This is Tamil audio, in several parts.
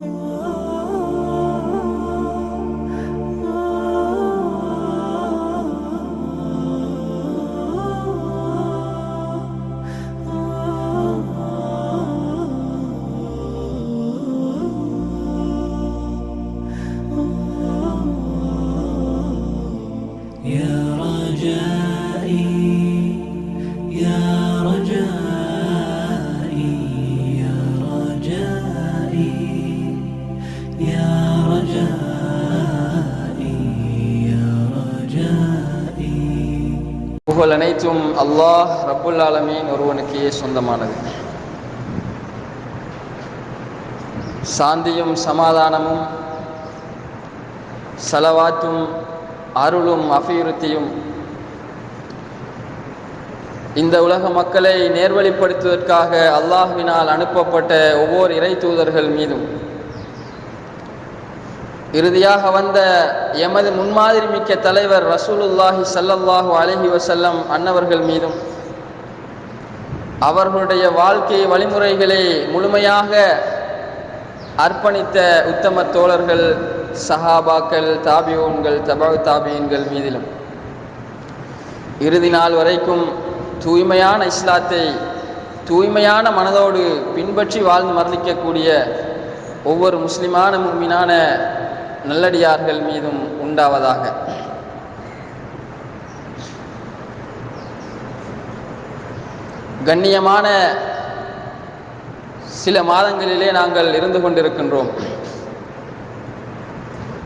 Oh. அனைத்தும் அல்லாஹ் ரப்புல் ஆலமீன் ஒருவனுக்கே சொந்தமானது. சாந்தியும் சமாதானமும் செலவாத்தும் அருளும் அபிவிருத்தியும் இந்த உலக மக்களை நேர்வழிப்படுத்துவதற்காக அல்லாஹ்வினால் அனுப்பப்பட்ட ஒவ்வொரு இறை தூதர்கள் மீதும் இறுதியாக வந்த எமது முன்மாதிரி மிக்க தலைவர் ரசூலுல்லாஹி சல்லல்லாஹு அலஹி வசல்லம் அன்னவர்கள் மீதும் அவர்களுடைய வாழ்க்கை வழிமுறைகளை முழுமையாக அர்ப்பணித்த உத்தம தோழர்கள் சஹாபாக்கள் தாபியோன்கள் தபா தாபியன்கள் மீதிலும் இறுதி நாள் வரைக்கும் தூய்மையான இஸ்லாத்தை தூய்மையான மனதோடு பின்பற்றி வாழ்ந்து மரணிக்கக்கூடிய ஒவ்வொரு முஸ்லிமான முன்மினான நல்லடியார்கள் மீதும் உண்டாவதாக. கண்ணியமான சில மாதங்களிலே நாங்கள் இருந்து கொண்டிருக்கின்றோம்.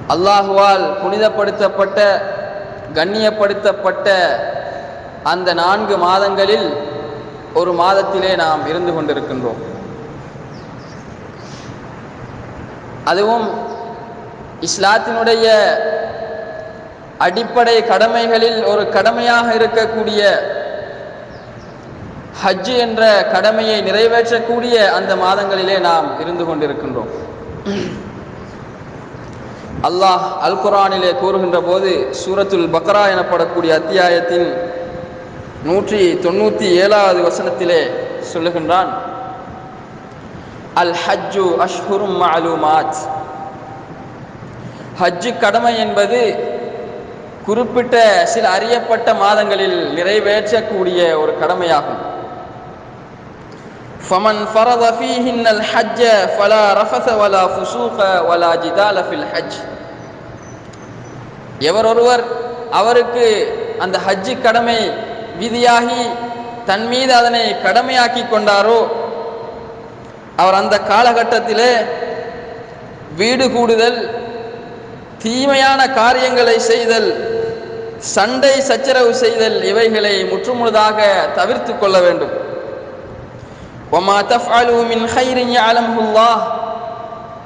அல்லாஹுவால் புனிதப்படுத்தப்பட்ட கண்ணியப்படுத்தப்பட்ட அந்த நான்கு மாதங்களில் ஒரு மாதத்திலே நாம் இருந்து கொண்டிருக்கின்றோம். அதுவும் இஸ்லாத்தினுடைய அடிப்படை கடமைகளில் ஒரு கடமையாக இருக்கக்கூடிய ஹஜ் என்ற கடமையை நிறைவேற்றக்கூடிய அந்த மாதங்களிலே நாம் இருந்து கொண்டிருக்கின்றோம். அல்லாஹ் அல் குரானிலே கூறுகின்ற போது சூரத்துல் பக்ரா எனப்படக்கூடிய அத்தியாயத்தின் நூற்றி தொண்ணூற்றி ஏழாவது வசனத்திலே சொல்லுகின்றான் அல் ஹஜ்ஜு அஷ்ஹுரும் மஅலூமாத். ஹஜ்ஜு கடமை என்பது குறிப்பிட்ட சில அறியப்பட்ட மாதங்களில் நிறைவேற்றக்கூடிய ஒரு கடமையாகும் فمن فرض فيهن الحج فلا رفث ولا فسوق ولا جدال في الحج எவர் ஒருவர் அவருக்கு அந்த ஹஜ்ஜு கடமை விதியாகி தன் மீது அதனை கடமையாக்கி கொண்டாரோ அவர் அந்த காலகட்டத்திலே வீடு கூடுதல் தீமையான காரியங்களை செய்தல் சண்டை சச்சரவு செய்தல் இவைகளை முற்றுமுழுதாக தவிர்த்து கொள்ள வேண்டும்.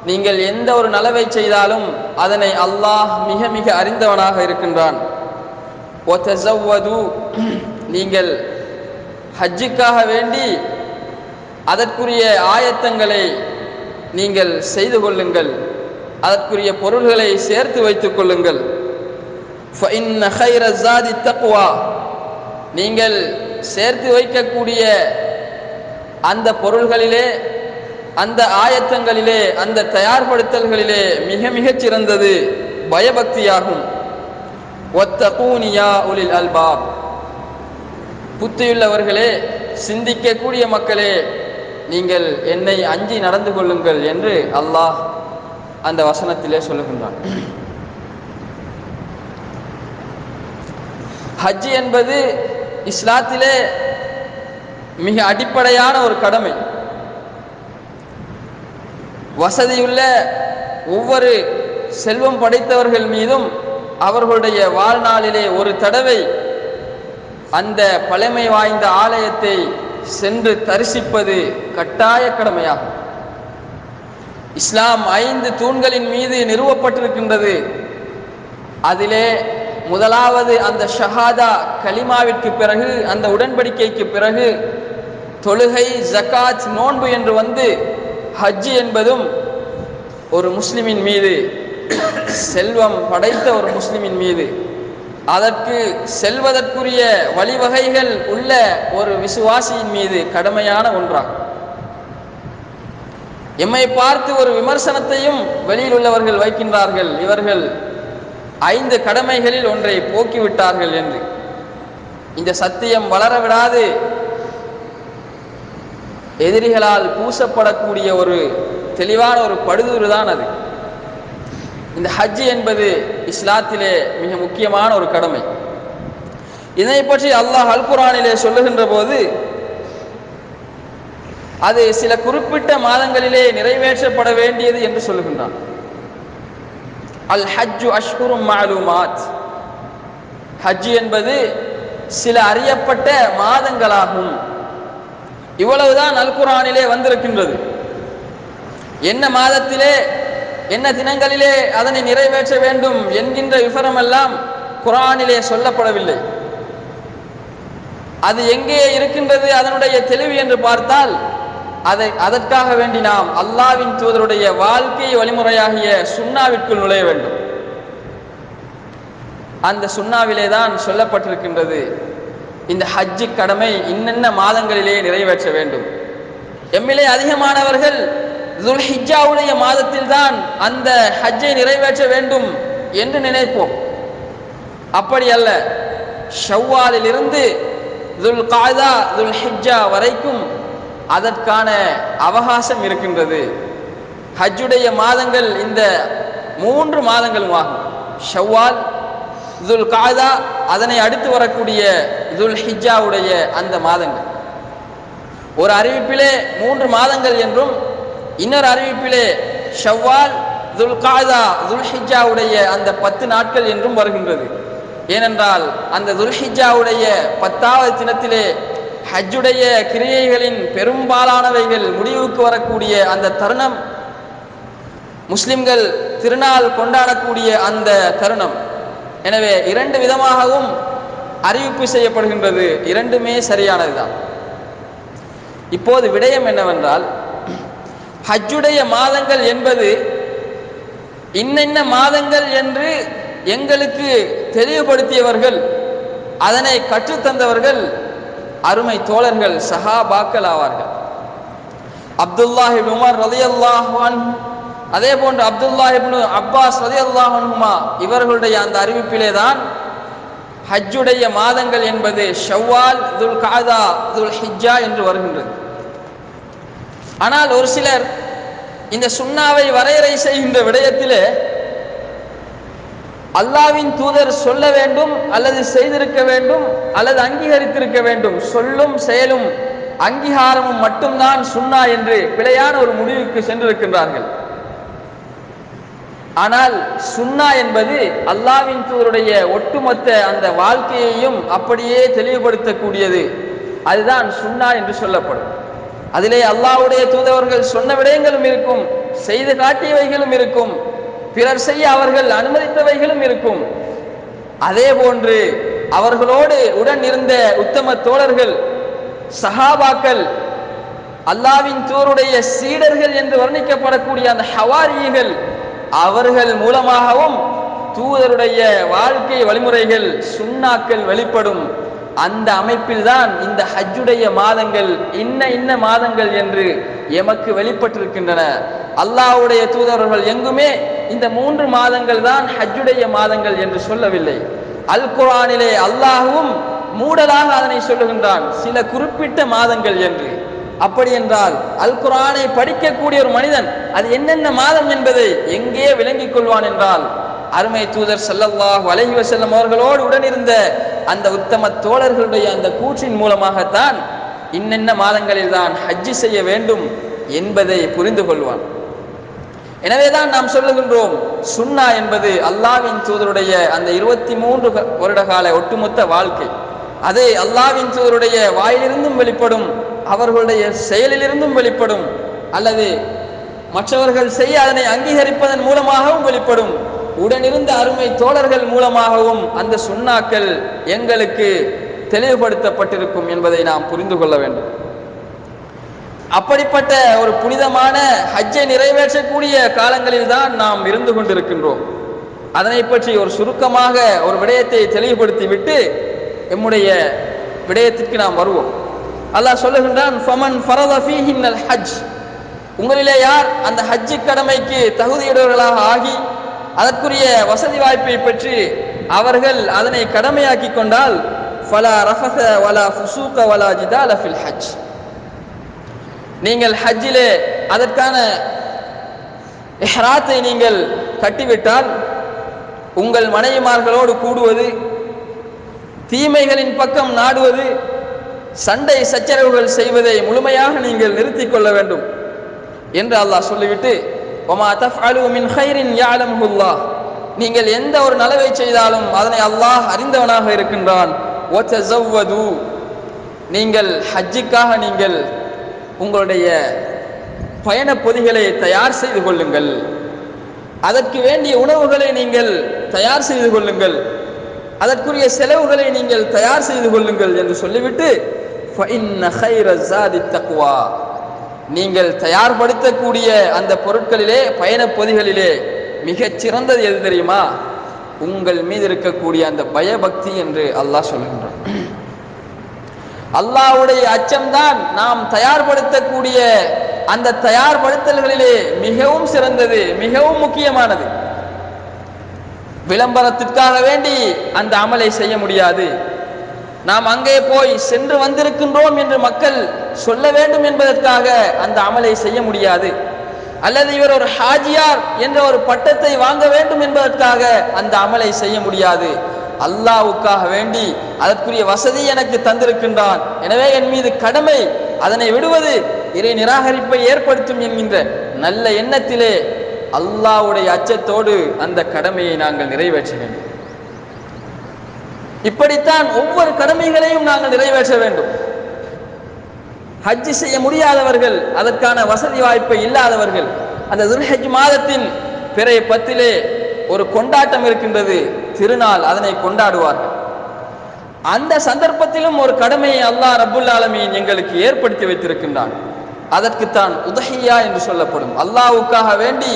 நீங்கள் எந்த ஒரு நலவை செய்தாலும் அதனை அல்லாஹ் மிக மிக அறிந்தவனாக இருக்கின்றான். நீங்கள் ஹஜ்ஜுக்காக வேண்டி அதற்குரிய ஆயத்தங்களை நீங்கள் செய்து கொள்ளுங்கள். அதற்குரிய பொருள்களை சேர்த்து வைத்துக் கொள்ளுங்கள். தக்குவா நீங்கள் சேர்த்து வைக்கக்கூடிய அந்த பொருள்களிலே அந்த ஆயத்தங்களிலே அந்த தயார்படுத்தல்களிலே மிக மிகச் சிறந்தது பயபக்தியாகும். ஒத்தகூனியா உலில் அல்பாப் புத்தியுள்ளவர்களே சிந்திக்கக்கூடிய மக்களே நீங்கள் என்னை அஞ்சி நடந்து கொள்ளுங்கள் என்று அல்லாஹ் அந்த வசனத்திலே சொல்லுகின்றான். ஹஜ் என்பது இஸ்லாத்திலே மிக அடிப்படையான ஒரு கடமை. வசதியுள்ள ஒவ்வொரு செல்வம் படைத்தவர்கள் மீதும் அவர்களுடைய வாழ்நாளிலே ஒரு தடவை அந்த பழமை வாய்ந்த ஆலயத்தை சென்று தரிசிப்பது கட்டாய கடமையாகும். இஸ்லாம் ஐந்து தூண்களின் மீது நிறுவப்பட்டிருக்கின்றது. அதிலே முதலாவது அந்த ஷஹாதா கலிமாவிற்கு பிறகு அந்த உடன்படிக்கைக்கு பிறகு தொழுகை ஜக்காத் நோன்பு என்று வந்து ஹஜ் என்பதும் ஒரு முஸ்லிமின் மீது செல்வம் படைத்த ஒரு முஸ்லிமின் மீது. அதற்கு செல்வதற்குரிய வழிவகைகள் உள்ள ஒரு விசுவாசியின் மீது கடமையான ஒன்றாகும். எம்மை பார்த்து ஒரு விமர்சனத்தையும் வெளியில் உள்ளவர்கள் வைக்கின்றார்கள். இவர்கள் ஐந்து கடமைகளில் ஒன்றை போக்கிவிட்டார்கள் என்று. இந்த சத்தியம் வளர விடாது. எதிரிகளால் பூசப்படக்கூடிய ஒரு தெளிவான ஒரு படுதூறு தான் அது. இந்த ஹஜ் என்பது இஸ்லாத்திலே மிக முக்கியமான ஒரு கடமை. இதனை பற்றி அல்லாஹ் அல்குரானிலே சொல்லுகின்ற போது அது சில குறிப்பிட்ட மாதங்களிலே நிறைவேற்றப்பட வேண்டியது என்று சொல்லுகின்றான். அல் ஹஜ்ஜு அஷ்குரும் மாலுமாத். ஹஜ் என்பது சில அறியப்பட்ட மாதங்களாகும். இவ்வளவுதான் அல்குரானிலே வந்திருக்கின்றது. என்ன மாதத்திலே என்ன தினங்களிலே அதனை நிறைவேற்ற வேண்டும் என்கின்ற விவரமெல்லாம் குரானிலே சொல்லப்படவில்லை. அது எங்கே இருக்கின்றது அதனுடைய தெளிவு என்று பார்த்தால் அதை அதற்காக வேண்டி நாம் அல்லாவின் தூதருடைய வாழ்க்கை வழிமுறையாகிய சுண்ணாவிற்குள் நுழைய வேண்டும். அந்த சுண்ணாவிலே தான் சொல்லப்பட்டிருக்கின்றது இந்த ஹஜ்ஜு கடமை இன்னென்ன மாதங்களிலே நிறைவேற்ற வேண்டும். எம்மிலே அதிகமானவர்கள் துல்ஹிஜாவுடைய மாதத்தில் தான் அந்த ஹஜ்ஜை நிறைவேற்ற வேண்டும் என்று நினைப்போம். அப்படி அல்ல ஷவ்வாலிலிருந்து துல் காதா துல் ஹிஜ்ஜா வரைக்கும் அதற்கான அவகாசம் இருக்கின்றது. ஹஜ்ஜுடைய மாதங்கள் இந்த மூன்று மாதங்களும் ஆகும். ஷவ்வால் துல் காதா அதனை அடுத்து வரக்கூடிய துல் ஹிஜாவுடைய அந்த மாதங்கள். ஒரு அறிவிப்பிலே மூன்று மாதங்கள் என்றும் இன்னொரு அறிவிப்பிலே ஷவ்வால் துல் காதா துல் ஹிஜாவுடைய அந்த பத்து நாட்கள் என்றும் வருகின்றது. ஏனென்றால் அந்த துல்ஹிஜாவுடைய பத்தாவது தினத்திலே ஹஜ்ஜுடைய கிரியைகளின் பெரும்பாலானவைகள் முடிவுக்கு வரக்கூடிய அந்த தருணம் முஸ்லிம்கள் திருநாள் கொண்டாடக்கூடிய அந்த தருணம். எனவே இரண்டு விதமாகவும் அறிவிப்பு செய்யப்படுகின்றது. இரண்டுமே சரியானதுதான். இப்போது விடயம் என்னவென்றால் ஹஜ்ஜுடைய மாதங்கள் என்பது இன்னென்ன மாதங்கள் என்று எங்களுக்கு தெளிவுபடுத்தியவர்கள் அதனை கற்றுத்தந்தவர்கள் அருமை தோழர்கள் சஹாபாக்கள் ஆவார்கள். அப்துல்லாஹிப் உமர் ரலியல்லாஹுவான் அதே போன்று அப்துல்லாஹிப்னு அப்பாஸ் ரலியல்லாஹுமா இவர்களுடைய அந்த அறிவிப்பிலே தான் ஹஜ்ஜுடைய மாதங்கள் என்பது ஷவ்வால் துல் காதா துல் ஹிஜ்ஜா என்று வருகின்றது. ஆனால் ஒரு சிலர் இந்த சுண்ணாவை வரையறை செய்கின்ற விடயத்திலே அல்லாவின் தூதர் சொல்ல வேண்டும் அல்லது செய்திருக்க வேண்டும் அல்லது அங்கீகரித்திருக்க வேண்டும். சொல்லும் செயலும் அங்கீகாரமும் மட்டும்தான் சுண்ணா என்று பிழையான ஒரு முடிவுக்கு சென்றிருக்கின்றார்கள். ஆனால் சுண்ணா என்பது அல்லாவின் தூதருடைய ஒட்டுமொத்த அந்த வாழ்க்கையையும் அப்படியே தெளிவுபடுத்தக்கூடியது. அதுதான் சுண்ணா என்று சொல்லப்படும். அதிலே அல்லாவுடைய தூதவர்கள் சொன்ன விடயங்களும் இருக்கும் செய்து காட்டியவைகளும் இருக்கும். பிறர் செய்ய அவர்கள் அனுமதித்தவைகளும் இருக்கும். அதே போன்று அவர்களோடு உடன் இருந்த உத்தம தோழர்கள் சஹாபாக்கள் அல்லாவின் தூருடைய சீடர்கள் என்று வர்ணிக்கப்படக்கூடிய அந்த ஹவாரியிகள் அவர்கள் மூலமாகவும் தூதருடைய வாழ்க்கை வழிமுறைகள் சுண்ணாக்கள் வெளிப்படும். அந்த அமைப்பில்தான் இந்த ஹஜ்ஜுடைய மாதங்கள் இன்ன இன்ன மாதங்கள் என்று எமக்கு வெளிப்பட்டிருக்கின்றன. அல்லாஹ்வுடைய தூதர்கள் எங்குமே இந்த மூன்று மாதங்கள் தான் ஹஜ்ஜுடைய மாதங்கள் என்று சொல்லவில்லை. அல் குரானிலே அல்லாஹ்வும் மூடலாக அதனை சொல்லுகின்றான். சில குறிப்பிட்ட மாதங்கள் என்று. அப்படி என்றால் அல் குரானை படிக்கக்கூடிய ஒரு மனிதன் அது என்னென்ன மாதம் என்பதை எங்கே விளங்கிக் கொள்வான் என்றால் அருமை தூதர் செல்லல்லாஹ் வலையி செல்லும் அவர்களோடு உடனிருந்த அந்த உத்தம தோழர்களுடைய அந்த கூற்றின் மூலமாகத்தான் இன்னென்ன மாதங்களில் தான் ஹஜ்ஜி செய்ய வேண்டும் என்பதை புரிந்து கொள்வான். எனவேதான் நாம் சொல்லுகின்றோம் சுன்னா என்பது அல்லாவின் தூதருடைய அந்த இருபத்தி மூன்று வருட கால ஒட்டுமொத்த வாழ்க்கை. அதே அல்லாவின் தூதருடைய வாயிலிருந்தும் வெளிப்படும் அவர்களுடைய செயலிலிருந்தும் வெளிப்படும் அல்லது மற்றவர்கள் செய்ய அதனை அங்கீகரிப்பதன் மூலமாகவும் வெளிப்படும். உடனிருந்த அருமை தோழர்கள் மூலமாகவும் அந்த சுண்ணாக்கள் எங்களுக்கு தெளிவுபடுத்தப்பட்டிருக்கும் என்பதை நாம் புரிந்து கொள்ள வேண்டும். அப்படிப்பட்ட ஒரு புனிதமான ஹஜ்ஜை நிறைவேற்றக்கூடிய காலங்களில் தான் நாம் இருந்து கொண்டிருக்கின்றோம். அதனை பற்றி ஒரு சுருக்கமாக ஒரு விடயத்தை தெளிவுபடுத்திவிட்டு எம்முடைய விடயத்திற்கு நாம் வருவோம். அல்லாஹ் சொல்லுகின்றான் ஃபமன் ஃபரத ஹஜ் உங்களிலே யார் அந்த ஹஜ்ஜு கடமைக்கு தகுதியுடையவர்களாக ஆகி அதற்குரிய வசதி வாய்ப்பை பற்றி அவர்கள் அதனை கடமையாக்கி கொண்டால் ஃபலா ரஃபத வலா ஃபுசூக வலா ஜிதால ஃபில் ஹஜ். நீங்கள் ஹஜ்ஜிலே அதற்கான இஹ்ராத்தை நீங்கள் கட்டிவிட்டால் உங்கள் மனைவிமார்களோடு கூடுவது தீமைகளின் பக்கம் நாடுவது சண்டை சச்சரவுகள் செய்வதை முழுமையாக நீங்கள் நிறுத்திக் கொள்ள வேண்டும் என்று அல்லாஹ் சொல்லிவிட்டு ஒமா தஃஅலு மின் ஹைரின் யஅலமுல்லாஹ் நீங்கள் எந்த ஒரு நலவை செய்தாலும் அதனை அல்லாஹ் அறிந்தவனாக இருக்கின்றான். நீங்கள் ஹஜ்ஜிக்காக நீங்கள் உங்களுடைய பயண பொதிகளை தயார் செய்து கொள்ளுங்கள். அதற்கு வேண்டிய உணவுகளை நீங்கள் தயார் செய்து கொள்ளுங்கள். அதற்குரிய செலவுகளை நீங்கள் தயார் செய்து கொள்ளுங்கள் என்று சொல்லிவிட்டு தக்குவா நீங்கள் தயார்படுத்தக்கூடிய அந்த பொருட்களிலே பயண பொதிகளிலே மிகச் சிறந்தது எது தெரியுமா? உங்கள் மீது இருக்கக்கூடிய அந்த பயபக்தி என்று அல்லாஹ் சொல்கின்றான். அல்லாஹ்வுடைய அச்சம்தான் நாம் தயார்படுத்தக்கூடிய அந்த தயார்படுத்தல்களிலே மிகவும் சிறந்தது மிகவும் முக்கியமானது. விளம்பரத்திற்காக வேண்டி அந்த அமலை செய்ய முடியாது. நாம் அங்கே போய் சென்று வந்திருக்கின்றோம் என்று மக்கள் சொல்ல வேண்டும் என்பதற்காக அந்த அமலை செய்ய முடியாது. அல்லது இவர் ஒரு ஹாஜியார் என்ற ஒரு பட்டத்தை வாங்க வேண்டும் என்பதற்காக அந்த அமலை செய்ய முடியாது. அல்லாவுக்காக வேண்டி அதற்குரிய வசதி எனக்கு தந்திருக்கின்றான். எனவே என் மீது கடமை அதனை விடுவது இறை நிராகரிப்பை ஏற்படுத்தும் என்கின்ற நல்ல எண்ணத்திலே அல்லாவுடைய அச்சத்தோடு அந்த கடமையை நாங்கள் நிறைவேற்ற வேண்டும் இப்படித்தான் ஒவ்வொரு கடமைகளையும் நாங்கள் நிறைவேற்ற வேண்டும். ஹஜ்ஜி செய்ய முடியாதவர்கள் அதற்கான வசதி வாய்ப்பை இல்லாதவர்கள் அந்த துர்ஹஜ் மாதத்தின் பிறைய பத்திலே ஒரு கொண்டாட்டம் இருக்கின்றது. திருநாள் அதனை கொண்டாடுவார்கள். அந்த சந்தர்ப்பத்திலும் ஒரு கடமையை அல்லாஹ் ரபுல் ஆலமீன் எங்களுக்கு ஏற்படுத்தி வைத்திருக்கின்றான். அதற்குத்தான் உதஹியா என்று சொல்லப்படும். அல்லாஹ்வுக்காக வேண்டி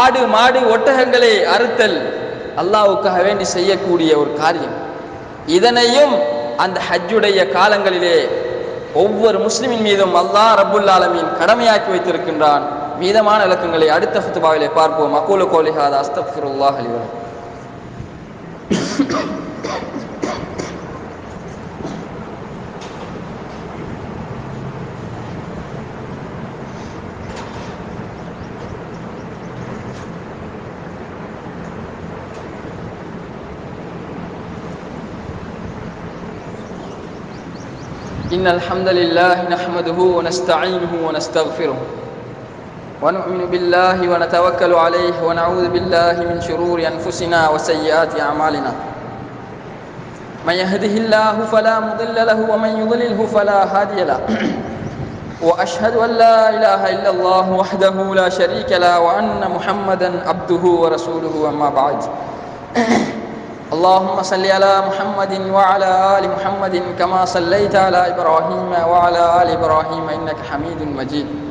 ஆடு மாடு ஒட்டகங்களை அறுத்தல் அல்லாஹ்வுக்காக வேண்டி செய்யக்கூடிய ஒரு காரியம். இதனையும் அந்த ஹஜ்ஜுடைய காலங்களிலே ஒவ்வொரு முஸ்லிமின் மீதும் அல்லாஹ் ரபுல் ஆலமீன் கடமையாக்கி வைத்திருக்கின்றான். மீதமான இலக்கங்களை அடுத்த ஃபுத்துபாவிலே பார்ப்போம். அகூல கோலிஹாத அஸ்தக்ஃபிருல்லாஹ் அலிவன் إن الحمد لله نحمده ونستعينه ونستغفره ونؤمن بالله ونتوكل عليه ونعوذ بالله من شرور أنفسنا وسيئات أعمالنا. من يهده الله فلا مضل له ومن يضلله فلا هادي له. وأشهد أن لا إله إلا الله وحده لا شريك له وأن محمدا عبده ورسوله أما بعد. اللهم صل على محمد وعلى آل محمد كما صليت على إبراهيم وعلى آل إبراهيم إنك حميد مجيد.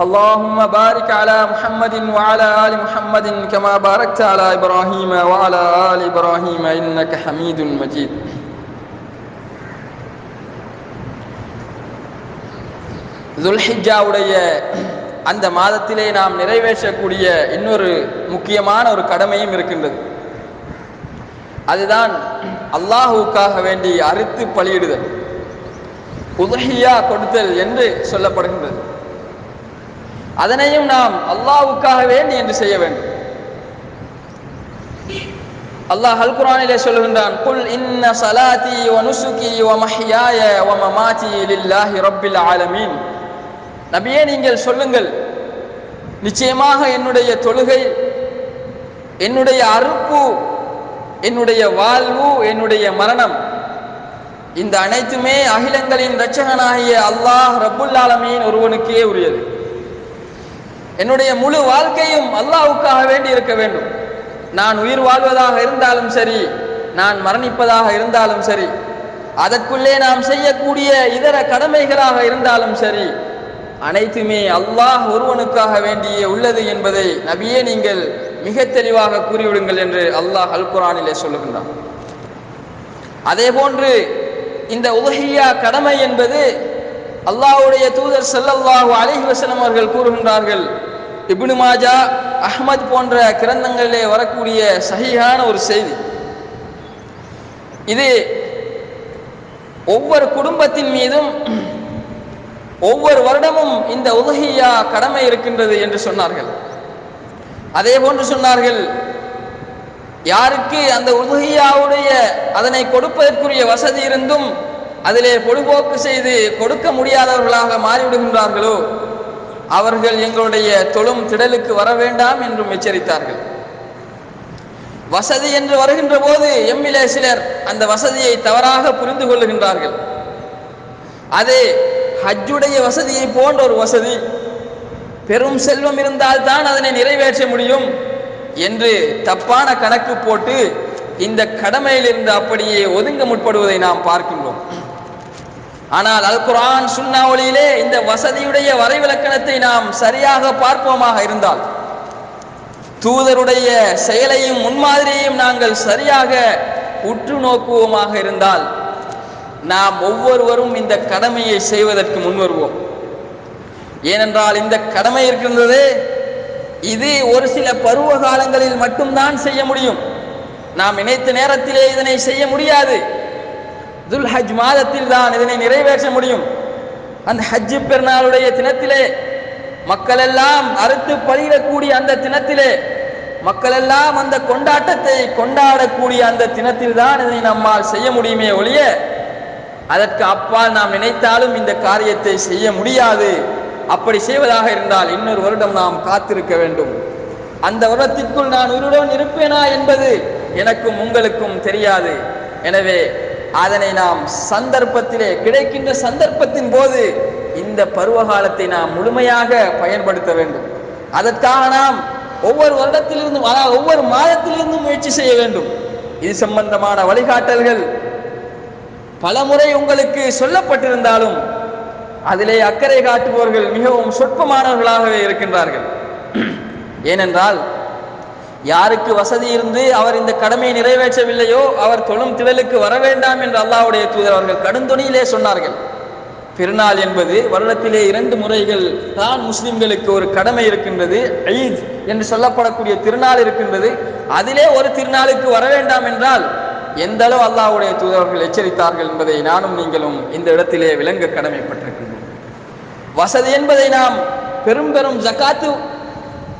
اللهم بارك على محمد وعلى آل محمد كما باركت على إبراهيم وعلى آل إبراهيم إنك حميد مجيد துல்ஹிஜாவுடைய அந்த மாதத்திலே நாம் நிறைவேற்றக்கூடிய இன்னொரு முக்கியமான ஒரு கடமையும் இருக்கின்றது அதுதான் அல்லாஹுவுக்காக வேண்டி அறுத்து பலியிடுதல் உதஹியா கொடுத்தல் என்று சொல்லப்படுகின்றது அதனையும் நாம் அல்லாவுக்காக வேண்டி என்று செய்ய வேண்டும். அல்லாஹ் அல் குரானிலே சொல்கின்றான் குல் இன்ன சலாத்தி வ நுசுகி வ மஹ்யாய வ மமாத்தி லில்லாஹி ரப்பில் ஆலமீன். நபியே நீங்கள் சொல்லுங்கள் நிச்சயமாக என்னுடைய தொழுகை என்னுடைய அறுப்பு என்னுடைய வாழ்வு என்னுடைய மரணம் இந்த அனைத்துமே அகிலங்களின் இரட்சகனாகிய அல்லாஹ் ரப்புல் ஆலமீன் ஒருவனுக்கே உரியது. என்னுடைய முழு வாழ்க்கையும் அல்லாஹ்வுக்காக வேண்டி இருக்க வேண்டும். நான் உயிர் வாழ்வதாக இருந்தாலும் சரி நான் மரணிப்பதாக இருந்தாலும் சரி அதற்குள்ளே நாம் செய்யக்கூடிய இதர கடமைகளாக இருந்தாலும் சரி அனைத்துமே அல்லாஹ் ஒருவனுக்காக வேண்டியே உள்ளது என்பதை நபியே நீங்கள் மிக தெளிவாக கூறிவிடுங்கள் என்று அல்லாஹ் அல் குரானிலே சொல்லுகின்றான். அதே போன்று இந்த உலகியா கடமை என்பது அல்லாஹுடைய தூதர் செல்லல்லாஹு அலைஹி வசலம் அவர்கள் கூறுகின்றார்கள் இப்னு மாஜா அஹ்மத் போன்ற கிரந்தங்களிலே வரக்கூடிய சகியான ஒரு செய்தி. இது ஒவ்வொரு குடும்பத்தின் மீதும் ஒவ்வொரு வருடமும் இந்த உதகியா கடமை இருக்கின்றது என்று சொன்னார்கள். அதே போன்று சொன்னார்கள் யாருக்கு அந்த உதகியாவுடைய அதனை கொடுப்பதற்குரிய வசதி இருந்தும் அதிலே பொழுதுபோக்கு செய்து கொடுக்க முடியாதவர்களாக மாறிவிடுகின்றார்களோ? அவர்கள் எங்களுடைய தொழும் திடலுக்கு வர வேண்டாம் என்றும் எச்சரித்தார்கள். வசதி என்று வருகின்ற போது எம்மிலே சிலர் அந்த வசதியை தவறாக புரிந்து கொள்ளுகின்றார்கள். அது ஹஜ்ஜுடைய வசதியை போன்ற ஒரு வசதி பெரும் செல்வம் இருந்தால் தான் அதனை நிறைவேற்ற முடியும் என்று தப்பான கணக்கு போட்டு இந்த கடமையிலிருந்து அப்படியே ஒதுங்க முற்படுவதை நாம் பார்க்கின்றோம். ஆனால் அல் குரான் சுன்னா ஒளியிலே இந்த வசதியுடைய வரைவிலக்கணத்தை நாம் சரியாக பார்ப்போமாக இருந்தால் தூதருடைய செயலையும் முன்மாதிரியையும் நாங்கள் சரியாக உற்று நோக்குவோமாக இருந்தால் நாம் ஒவ்வொருவரும் இந்த கடமையை செய்வதற்கு முன்வருவோம். ஏனென்றால் இந்த கடமை இருக்கின்றது இது ஒரு சில பருவ காலங்களில் மட்டும்தான் செய்ய முடியும். நாம் நினைத்த நேரத்திலே இதனை செய்ய முடியாது. துல் ஹஜ் மாதத்தில் தான் இதனை நிறைவேற்ற முடியும். அந்த ஹஜ் பெருநாளுடைய தினத்திலே மக்கள் எல்லாம் அறுத்து பலியிடக்கூடிய அந்த தினத்திலே மக்கள் எல்லாம் அந்த கொண்டாட்டத்தை கொண்டாடக்கூடிய அந்த தினத்தில் தான் இதனை நம்மால் செய்ய முடியுமே ஒழிய அதற்கு அப்பால் நாம் நினைத்தாலும் இந்த காரியத்தை செய்ய முடியாது. அப்படி செய்வதாக இருந்தால் இன்னொரு வருடம் நாம் காத்திருக்க வேண்டும். அந்த வருடத்திற்குள் நான் உயிருடன் இருப்பேனா என்பது எனக்கும் உங்களுக்கும் தெரியாது. எனவே அதனை நாம் சந்தர்ப்பத்திலே கிடைக்கின்ற சந்தர்ப்பத்தின் போது இந்த பருவகாலத்தை நாம் முழுமையாக பயன்படுத்த வேண்டும். அதற்காக நாம் ஒவ்வொரு வருடத்திலிருந்தும் அதாவது ஒவ்வொரு மாதத்திலிருந்தும் முயற்சி செய்ய வேண்டும். இது சம்பந்தமான வழிகாட்டல்கள் பலமுறை உங்களுக்கு சொல்லப்பட்டிருந்தாலும் அதிலே அக்கறை காட்டுபவர்கள் மிகவும் சொற்பமானவர்களாகவே இருக்கின்றார்கள். ஏனென்றால் யாருக்கு வசதி இருந்து அவர் இந்த கடமையை நிறைவேற்றவில்லையோ அவர் தொழும் திடலுக்கு வர வேண்டாம் என்று அல்லாவுடைய தூதர் அவர்கள் கடுந்துணியிலே சொன்னார்கள். பெருநாள் என்பது வருடத்திலே இரண்டு முறைகள் தான் முஸ்லிம்களுக்கு ஒரு கடமை இருக்கின்றது. ஈத் என்று சொல்லப்படக்கூடிய திருநாள் இருக்கின்றது. அதிலே ஒரு திருநாளுக்கு வர வேண்டாம் என்றால் எந்த அளவு அல்லாவுடைய தூதர்கள் எச்சரித்தார்கள் என்பதை நானும் நீங்களும் இந்த இடத்திலே விளங்க கடமைப்பட்டிருக்கின்றோம். வசதி என்பதை நாம் பெரும் பெரும் ஜக்காத்து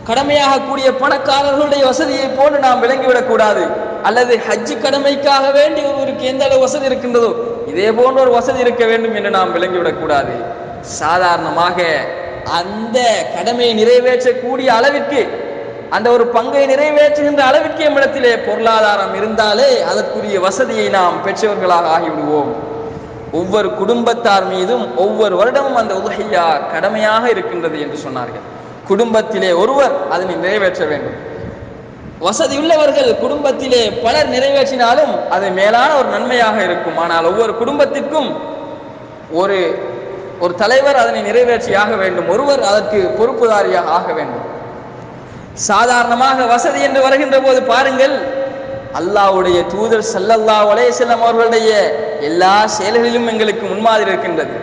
கடமையாக கூடிய பணக்காரர்களுடைய வசதியை போன்று நாம் விளங்கிவிடக் கூடாது அல்லது ஹஜ்ஜு கடமைக்காக வேண்டி ஒருவருக்கு எந்த அளவு வசதி இருக்கின்றதோ இதே போன்ற ஒரு வசதி இருக்க வேண்டும் என்று நாம் விளங்கிவிடக் கூடாது சாதாரணமாக அந்த கடமையை நிறைவேற்றக்கூடிய அளவிற்கு அந்த ஒரு பங்கை நிறைவேற்றுகின்ற அளவிற்கு நம்மிடத்திலே பொருளாதாரம் இருந்தாலே அதற்குரிய வசதியை நாம் பெற்றவர்களாக ஆகிவிடுவோம். ஒவ்வொரு குடும்பத்தார் மீதும் ஒவ்வொரு வருடமும் அந்த உதகையா கடமையாக இருக்கின்றது என்று சொன்னார்கள். குடும்பத்திலே ஒருவர் அதனை நிறைவேற்ற வேண்டும். வசதியுள்ளவர்கள் குடும்பத்திலே பலர் நிறைவேற்றினாலும் அது மேலான ஒரு நன்மையாக இருக்கும். ஆனால் ஒவ்வொரு குடும்பத்திற்கும் ஒரு ஒரு தலைவர் அதனை நிறைவேற்றியாக வேண்டும். ஒருவர் அதற்கு பொறுப்புதாரியாக ஆக வேண்டும். சாதாரணமாக வசதி என்று வருகின்ற போது பாருங்கள் அல்லாஹ்வுடைய தூதர் ஸல்லல்லாஹு அலைஹி அவர்களுடைய எல்லா செயல்களிலும் எங்களுக்கு முன்மாதிரி இருக்கின்றது.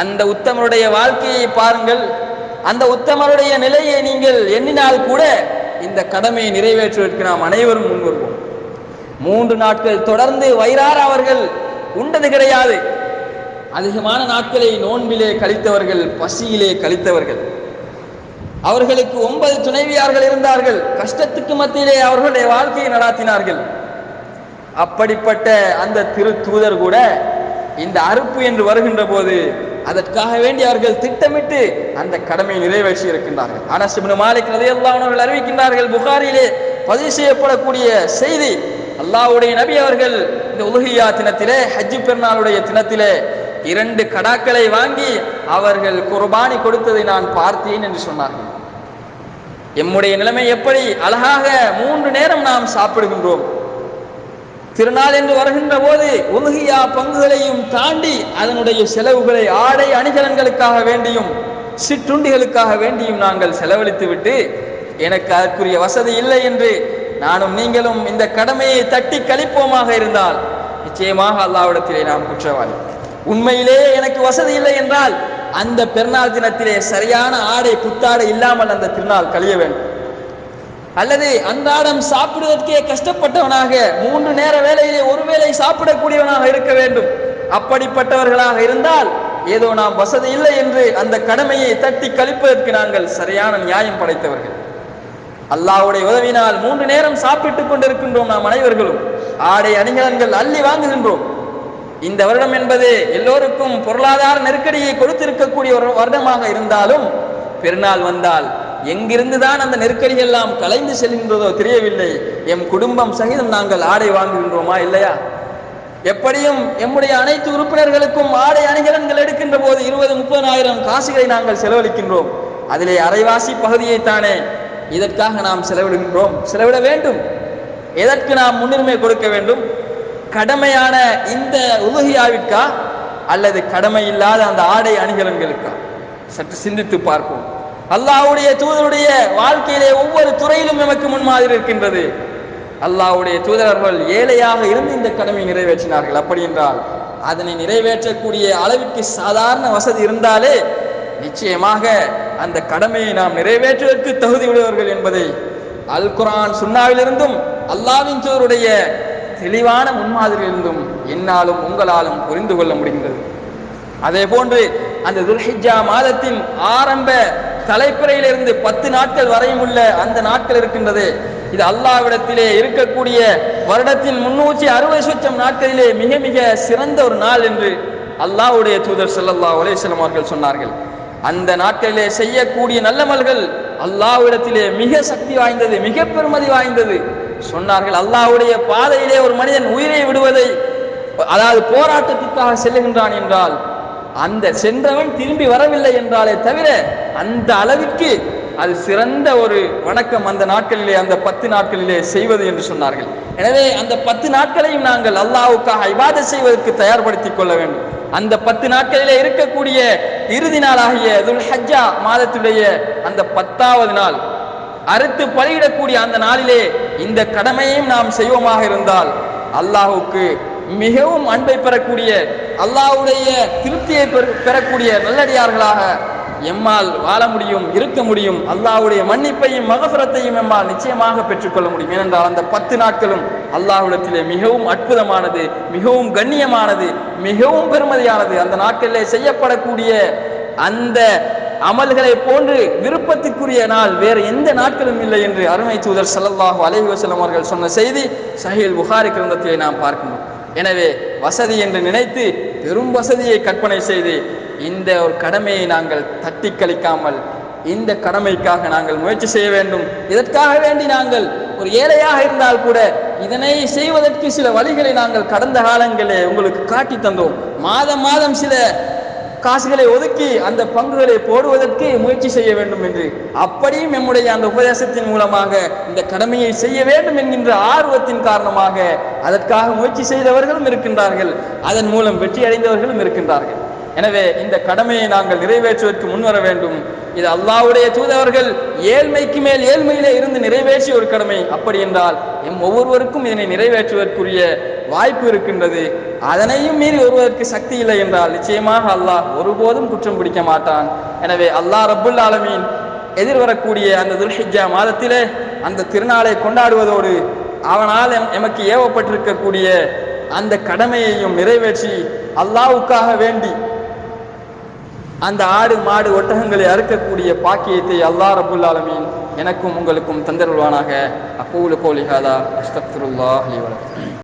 அந்த உத்தமருடைய வாழ்க்கையை பாருங்கள் அந்த உத்தமருடைய நிலையை நீங்கள் எண்ணினால் கூட இந்த கடமையை நிறைவேற்றுவதற்கு நாம் அனைவரும் முன்வருவோம். மூன்று நாட்கள் தொடர்ந்து வயிறார அவர்கள் உண்டது கிடையாது. அதிகமான நாட்களை நோன்பிலே கழித்தவர்கள் பசியிலே கழித்தவர்கள். அவர்களுக்கு ஒன்பது துணைவியார்கள் இருந்தார்கள். கஷ்டத்துக்கு மத்தியிலே அவர்களுடைய வாழ்க்கையை நடாத்தினார்கள். அப்படிப்பட்ட அந்த திரு தூதர் கூட இந்த அறுப்பு என்று வருகின்ற போது அதற்காக வேண்டி அவர்கள் திட்டமிட்டு அந்த கடமையை நிறைவேற்றி இருக்கின்றார்கள். அனஸ் இப்னு மாலிக் ரலியல்லாஹு அவர்கள் அறிவிக்கின்றார்கள் புகாரிலே பதிவு செய்யப்படக்கூடிய செய்தி அல்லாஹ்வுடைய நபி அவர்கள் இந்த உலகியா தினத்திலே ஹஜ்ஜு பெருநாளுடைய தினத்திலே இரண்டு கடாக்களை வாங்கி அவர்கள் குர்பானி கொடுத்ததை நான் பார்த்தேன் என்று சொன்னார்கள். எம்முடைய நிலைமை எப்படி? அழகாக மூன்று நேரம் நாம் சாப்பிடுகின்றோம். திருநாள் என்று வருகின்ற போது உலகியா பங்குகளையும் தாண்டி அதனுடைய செலவுகளை ஆடை அணிகலன்களுக்காக வேண்டியும் சிற்றுண்டிகளுக்காக வேண்டியும் நாங்கள் செலவழித்து விட்டு எனக்கு அதற்குரிய வசதி இல்லை என்று நானும் நீங்களும் இந்த கடமையை தட்டி கழிப்போமாக இருந்தால் நிச்சயமாக அல்லாவிடத்திலே நாம் குற்றவாளி. உண்மையிலேயே எனக்கு வசதி இல்லை என்றால் அந்த பெருநாள் தினத்திலே சரியான ஆடை புத்தாடை இல்லாமல் அந்த திருநாள் கழிய வேண்டும். அல்லது அன்றாடம் சாப்பிடுவதற்கே கஷ்டப்பட்டவனாக மூன்று நேர வேலையிலே ஒருவேளை சாப்பிடக்கூடியவனாக இருக்க வேண்டும். அப்படிப்பட்டவர்களாக இருந்தால் ஏதோ நாம் வசதி இல்லை என்று அந்த கடமையை தட்டி கழிப்பதற்கு நாங்கள் சரியான நியாயம் படைத்தவர்கள். அல்லாவுடைய உதவினால் மூன்று நேரம் சாப்பிட்டுக் கொண்டிருக்கின்றோம் நாம் அனைவர்களும். ஆடை அணிகலன்கள் அள்ளி வாங்குகின்றோம். இந்த வருடம் என்பது எல்லோருக்கும் பொருளாதார நெருக்கடியை கொடுத்திருக்கக்கூடிய ஒரு வருடமாக இருந்தாலும் பெருநாள் வந்தால் எங்கிருந்து தான் அந்த நெருக்கடி எல்லாம் கலைந்து செல்கின்றதோ தெரியவில்லை. எம் குடும்பம் சகிதம் நாங்கள் ஆடை வாங்குகின்றோமா இல்லையா? எப்படியும் எம்முடைய அனைத்து உறுப்பினர்களுக்கும் ஆடை அணிகலன்கள் எடுக்கின்ற போது இருபது முப்பதாயிரம் காசுகளை நாங்கள் செலவழிக்கின்றோம். அதிலே அரைவாசி பகுதியைத்தானே இதற்காக நாம் செலவிடுகின்றோம். செலவிட வேண்டும். எதற்கு நாம் முன்னுரிமை கொடுக்க வேண்டும்? கடமையான இந்த உலகியாவிற்கா அல்லது கடமை இல்லாத அந்த ஆடை அணிகலன்களுக்கா? சற்று சிந்தித்து பார்ப்போம். அல்லாவுடைய தூதருடைய வாழ்க்கையிலே ஒவ்வொரு துறையிலும் நமக்கு முன்மாதிரி இருக்கின்றது. அல்லாவுடைய தூதரர்கள் ஏழையாக இருந்து இந்த கடமையை நிறைவேற்றினார்கள். அப்படி என்றால் அதனை நிறைவேற்றக்கூடிய அளவிற்கு சாதாரண வசதி இருந்தாலே நிச்சயமாக அந்த கடமையை நாம் நிறைவேற்றுவதற்கு தகுதி உடையவர்கள் என்பதை அல் குரான் சுன்னாவிலிருந்தும் அல்லாவின் தூதருடைய தெளிவான முன்மாதிரியிலிருந்தும் என்னாலும் உங்களாலும் புரிந்து கொள்ள முடிகின்றது அதே போன்று அந்த துல்ஹிஜா மாதத்தின் ஆரம்ப தலைப்பிறையிலிருந்து பத்து நாட்கள் வரையும் உள்ள அந்த நாட்கள் இருக்கின்றது. இது அல்லாவிடத்திலே இருக்கக்கூடிய வருடத்தின் முன்னூற்றி அறுபது சுற்றம் நாட்களிலே மிக மிக சிறந்த ஒரு நாள் என்று அல்லாஹ்வுடைய தூதர் செல்லல்லா உலேசலம் அவர்கள் சொன்னார்கள். அந்த நாட்களிலே செய்யக்கூடிய நல்லமல்கள் அல்லாவிடத்திலே மிக சக்தி வாய்ந்தது மிக பெருமதி வாய்ந்தது. சொன்னார்கள் அல்லாஹ்வுடைய பாதையிலே ஒரு மனிதன் உயிரை விடுவதை அதாவது போராட்டத்திற்காக செல்லுகின்றான் என்றால் அந்த சென்றவன் திரும்பி வரவில்லை என்றாலே தவிர அந்த அளவிற்கு அது சிறந்த ஒரு வணக்கம் அந்த நாட்களிலே அந்த பத்து நாட்களிலே செய்வது என்று சொன்னார்கள். எனவே அந்த பத்து நாட்களையும் நாங்கள் அல்லாவுக்காக இபாத செய்வதற்கு தயார்படுத்திக் கொள்ள வேண்டும். அந்த பத்து நாட்களிலே இருக்கக்கூடிய இறுதி நாளாகிய துல் ஹஜ்ஜா மாதத்துடைய அந்த பத்தாவது நாள் அறுத்து பலியிடக்கூடிய அந்த நாளிலே இந்த கடமையையும் நாம் செய்வோமாக இருந்தால் அல்லாஹுக்கு மிகவும் அன்பை பெறக்கூடிய அல்லாவுடைய திருப்தியை பெற- பெறக்கூடிய நல்லடியார்களாக எம்மால் வாழ முடியும் இருக்க முடியும் அல்லாவுடைய மன்னிப்பையும் மகசுரத்தையும் எம்மால் நிச்சயமாக பெற்றுக்கொள்ள முடியும். ஏனென்றால் அந்த பத்து நாட்களும் அல்லாஹ்விடத்திலே மிகவும் அற்புதமானது மிகவும் கண்ணியமானது மிகவும் பெருமதியானது. அந்த நாட்களிலே செய்யப்படக்கூடிய அந்த அமல்களை போன்று விருப்பத்திற்குரிய நாள் வேறு எந்த நாட்களும் இல்லை என்று அருமை தூதர் ஸல்லல்லாஹு அலைஹி வசலம் அவர்கள் சொன்ன செய்தி சஹில் புகாரி கிரந்தத்திலே நாம் பார்க்கணும். எனவே வசதி என்று நினைத்து பெரும் வசதியை கற்பனை செய்து இந்த ஒரு கடமையை நாங்கள் தட்டி கழிக்காமல் இந்த கடமைக்காக நாங்கள் முயற்சி செய்ய வேண்டும். இதற்காக வேண்டி நாங்கள் ஒரு ஏழையாக இருந்தால் கூட இதனை செய்வதற்கு சில வழிகளை நாங்கள் கடந்த காலங்களே உங்களுக்கு காட்டி தந்தோம். மாதம் மாதம் சில காசுகளை ஒதுக்கி அந்த பங்குகளை போடுவதற்கு முயற்சி செய்ய வேண்டும் என்று அப்படியும் நம்முடைய அந்த உபதேசத்தின் மூலமாக இந்த கடமையை செய்ய வேண்டும் என்கின்ற ஆர்வத்தின் காரணமாக அதற்காக முயற்சி செய்தவர்களும் இருக்கின்றார்கள். அதன் மூலம் வெற்றி அடைந்தவர்களும் இருக்கின்றார்கள். எனவே இந்த கடமையை நாங்கள் நிறைவேற்றுவதற்கு முன்வர வேண்டும். இது அல்லாவுடைய தூதவர்கள் ஏழ்மைக்கு மேல் ஏழ்மையிலே இருந்து நிறைவேற்றிய ஒரு கடமை. அப்படி என்றால் எம் ஒவ்வொருவருக்கும் இதனை நிறைவேற்றுவதற்குரிய வாய்ப்பு இருக்கின்றது. அதனையும் மீறி ஒருவருக்கு சக்தி இல்லை என்றால் நிச்சயமாக அல்லாஹ் ஒருபோதும் குற்றம் பிடிக்க மாட்டான். எனவே அல்லாஹ் ரபுல் ஆலமீன் எதிர்வரக்கூடிய அந்த துல்ஹிஜா மாதத்திலே அந்த திருநாளை கொண்டாடுவதோடு அவனால் எம்- எமக்கு ஏவப்பட்டிருக்கக்கூடிய அந்த கடமையையும் நிறைவேற்றி அல்லாஹ்வுக்காக வேண்டி அந்த ஆடு மாடு ஒட்டகங்களை அறுக்கக்கூடிய பாக்கியத்தை அல்லாஹ் ரபுல் ஆலமீன் எனக்கும் உங்களுக்கும் தந்தருள்வானாக. அப்பூலு கோலிஹாதா அஸ்தக்ஃபிருல்லாஹி வலக்கும்